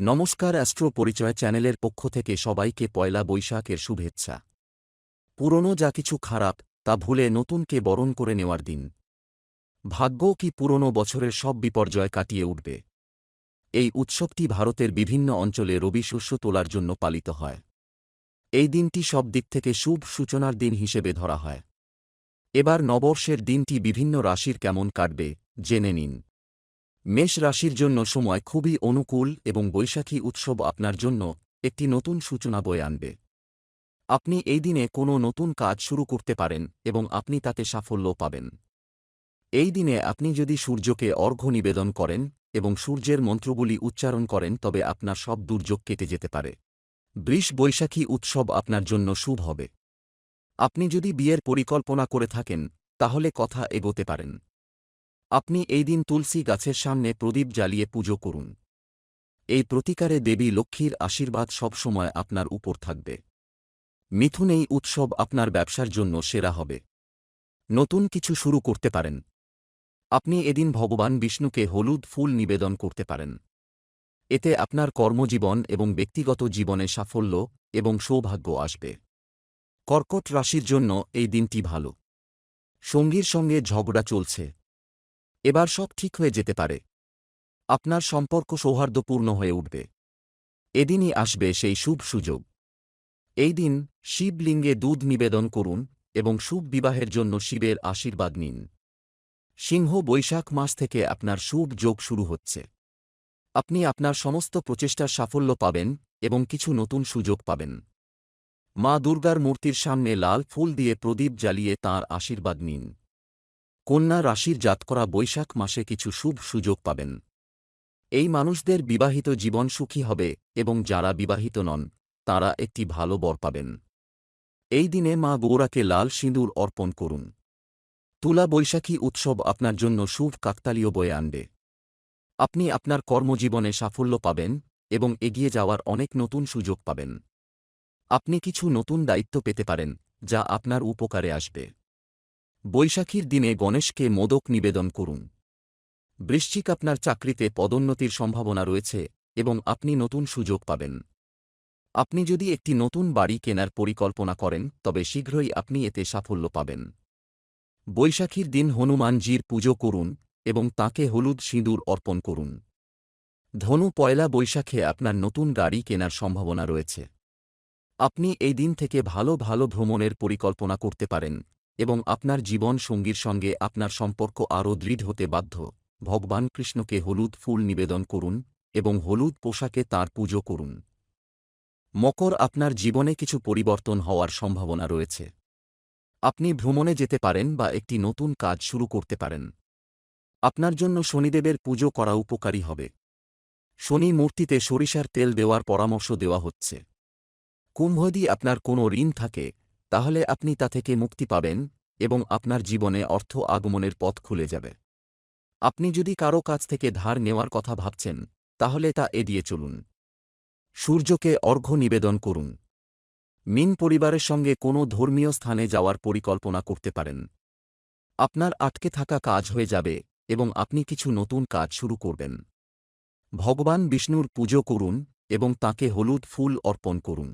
নমস্কার অ্যাস্ট্রো পরিচয় চ্যানেলের পক্ষ থেকে সবাইকে পয়লা বৈশাখের শুভেচ্ছা। পুরনো যা কিছু খারাপ, তা ভুলে নতুনকে বরণ করে নেওয়ার দিন। ভাগ্য কি পুরনো বছরের সব বিপর্যয় কাটিয়ে উঠবে। এই উৎসবটি ভারতের বিভিন্ন অঞ্চলে রবি শস্য তোলার জন্য পালিত হয়। এই দিনটি সব দিক থেকে শুভ সূচনার দিন হিসেবে ধরা হয়। এবার নববর্ষের দিনটি বিভিন্ন রাশির কেমন কাটবে, জেনে নিন। মেষ রাশির জন্য সময় খুবই অনুকূল এবং বৈশাখী উৎসব আপনার জন্য একটি নতুন সূচনা বয়ে আনবে। আপনি এই দিনে কোনো নতুন কাজ শুরু করতে পারেন এবং আপনি তাতে সাফল্য পাবেন। এই দিনে আপনি যদি সূর্যকে অর্ঘ্য নিবেদন করেন এবং সূর্যের মন্ত্রগুলি উচ্চারণ করেন, তবে আপনার সব দুর্যোগ কেটে যেতে পারে। বৃষ বৈশাখী উৎসব আপনার জন্য শুভ হবে। আপনি যদি বিয়ের পরিকল্পনা করে থাকেন, তাহলে কথা এগোতে পারেন। আপনি এই দিন তুলসী গাছের সামনে প্রদীপ জ্বালিয়ে পুজো করুন। এই প্রতিকারে দেবী লক্ষ্মীর আশীর্বাদ সবসময় আপনার উপর থাকবে। মিথুন এই উৎসব আপনার ব্যবসার জন্য সেরা হবে। নতুন কিছু শুরু করতে পারেন। আপনি এদিন ভগবান বিষ্ণুকে হলুদ ফুল নিবেদন করতে পারেন। এতে আপনার কর্মজীবন এবং ব্যক্তিগত জীবনে সাফল্য এবং সৌভাগ্য আসবে। কর্কট রাশির জন্য এই দিনটি ভালো। সঙ্গীর সঙ্গে ঝগড়া চলছে। এবার সব ঠিক হয়ে যেতে পারে। আপনার সম্পর্ক সৌহার্দ্যপূর্ণ হয়ে উঠবে। এদিনই আসবে সেই শুভ সুযোগ। এই দিন শিবলিঙ্গে দুধ নিবেদন করুন এবং শুভ বিবাহের জন্য শিবের আশীর্বাদ নিন। সিংহ বৈশাখ মাস থেকে আপনার শুভ যোগ শুরু হচ্ছে। আপনি আপনার সমস্ত প্রচেষ্টার সাফল্য পাবেন এবং কিছু নতুন সুযোগ পাবেন। মা দুর্গার মূর্তির সামনে লাল ফুল দিয়ে প্রদীপ জ্বালিয়ে তাঁর আশীর্বাদ নিন। কন্যা রাশির জাতকরা বৈশাখ মাসে কিছু শুভ সুযোগ পাবেন। এই মানুষদের বিবাহিত জীবন সুখী হবে এবং যারা বিবাহিত নন, তারা একটি ভালো বর পাবেন। এই দিনে মা গৌরাকে লাল সিঁদুর অর্পণ করুন। তুলা বৈশাখী উৎসব আপনার জন্য শুভ কাকতালীয় বয়ে আনবে। আপনি আপনার কর্মজীবনে সাফল্য পাবেন এবং এগিয়ে যাওয়ার অনেক নতুন সুযোগ পাবেন। আপনি কিছু নতুন দায়িত্ব পেতে পারেন, যা আপনার উপকারে আসবে। বৈশাখীর দিনে গণেশকে মোদক নিবেদন করুন। বৃশ্চিক আপনার চাকরিতে পদোন্নতির সম্ভাবনা রয়েছে এবং আপনি নতুন সুযোগ পাবেন। আপনি যদি একটি নতুন বাড়ি কেনার পরিকল্পনা করেন, তবে শীঘ্রই আপনি এতে সাফল্য পাবেন। বৈশাখীর দিন হনুমানজির পুজো করুন এবং তাকে হলুদ সিঁদুর অর্পণ করুন। ধনু পয়লা বৈশাখে আপনার নতুন গাড়ি কেনার সম্ভাবনা রয়েছে। আপনি এই দিন থেকে ভালো ভালো ভ্রমণের পরিকল্পনা করতে পারেন। এবং আপনার জীবন সঙ্গীর সঙ্গে আপনার সম্পর্ক আরও দৃঢ় হতে বাধ্য। ভগবান কৃষ্ণকে হলুদ ফুল নিবেদন করুন এবং হলুদ পোশাকে তার পুজো করুন। মকর আপনার জীবনে কিছু পরিবর্তন হওয়ার সম্ভাবনা রয়েছে। আপনি ভ্রমণে যেতে পারেন বা একটি নতুন কাজ শুরু করতে পারেন। আপনার জন্য শনিদেবের পুজো করা উপকারী হবে। শনি মূর্তিতে সরিষার তেল দেওয়ার পরামর্শ দেওয়া হচ্ছে। কুম্ভদি আপনার কোনো ঋণ থাকে? তাহলে আপনি তা থেকে মুক্তি পাবেন এবং আপনার জীবনে অর্থ আগমনের পথ খুলে যাবে। আপনি যদি কারও কাছ থেকে ধার নেওয়ার কথা ভাবছেন, তাহলে তা এড়িয়ে চলুন। সূর্যকে অর্ঘ্য নিবেদন করুন। মিন পরিবারের সঙ্গে কোনো ধর্মীয় স্থানে যাওয়ার পরিকল্পনা করতে পারেন। আপনার আটকে থাকা কাজ হয়ে যাবে এবং আপনি কিছু নতুন কাজ শুরু করবেন। ভগবান বিষ্ণুর পুজো করুন এবং তাকে হলুদ ফুল অর্পণ করুন।